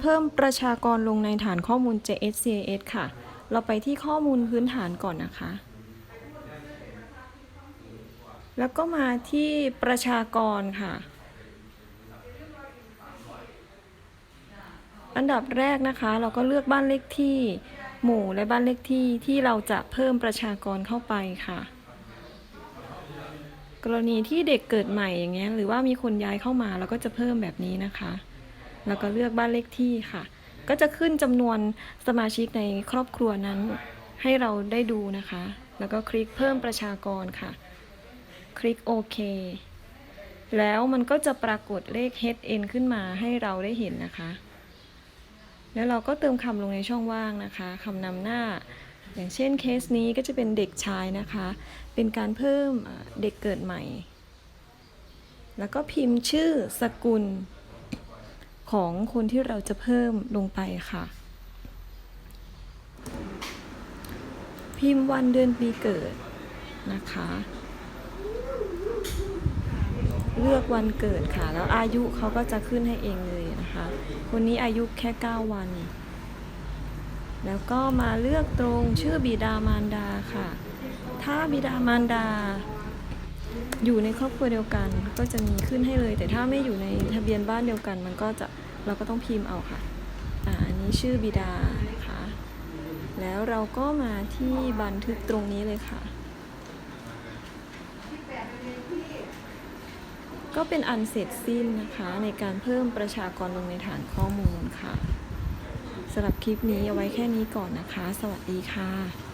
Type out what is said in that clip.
เพิ่มประชากรลงในฐานข้อมูล JSCAS ค่ะ เราไปที่ข้อมูลพื้นฐานก่อนนะคะ แล้วก็มาที่ประชากรค่ะ อันดับแรกนะคะ เราก็เลือกบ้านเลขที่ หมู่และบ้านเลขที่ที่เราจะเพิ่มประชากรเข้าไปค่ะ กรณีที่เด็กเกิดใหม่อย่างเงี้ยหรือว่ามีคนย้ายเข้ามาเราก็จะเพิ่มแบบนี้นะคะ แล้วก็เลือกบ้านเลขที่ค่ะ ก็จะขึ้นจำนวนสมาชิกในครอบครัวนั้นให้เราได้ดูนะคะ แล้วก็คลิกเพิ่มประชากรค่ะ คลิกโอเค แล้วมันก็จะปรากฏเลข HN ขึ้นมาให้เราได้เห็นนะคะ แล้วเราก็เติมคำลงในช่องว่างนะคะคำนำหน้า อย่างเช่นเคสนี้ก็จะเป็นเด็กชายนะคะ เป็นการเพิ่มเด็กเกิดใหม่ แล้วก็พิมพ์ชื่อสกุล ของคนที่เราจะเพิ่มลงไปค่ะ พิมพ์วันเดือนปีเกิดนะคะ เลือกวันเกิดค่ะ แล้วอายุเขาก็จะขึ้นให้เองเลยนะคะ คนนี้อายุแค่ 9 วัน แล้วก็มาเลือกตรงชื่อบิดามารดาค่ะ ถ้าบิดามารดา อยู่ในครอบครัวเดียวกันก็จะมีขึ้นให้เลย แต่ถ้าไม่อยู่ในทะเบียนบ้านเดียวกัน มันก็จะเราก็ต้องพิมพ์เอาค่ะอ่าอันนี้ชื่อบิดานะคะแล้วเราก็มาที่บันทึกตรงนี้เลยค่ะ ก็เป็นอันเสร็จสิ้นนะคะในการเพิ่มประชากรลงในฐานข้อมูลค่ะสำหรับคลิปนี้เอาไว้แค่นี้ก่อนนะคะ สวัสดีค่ะ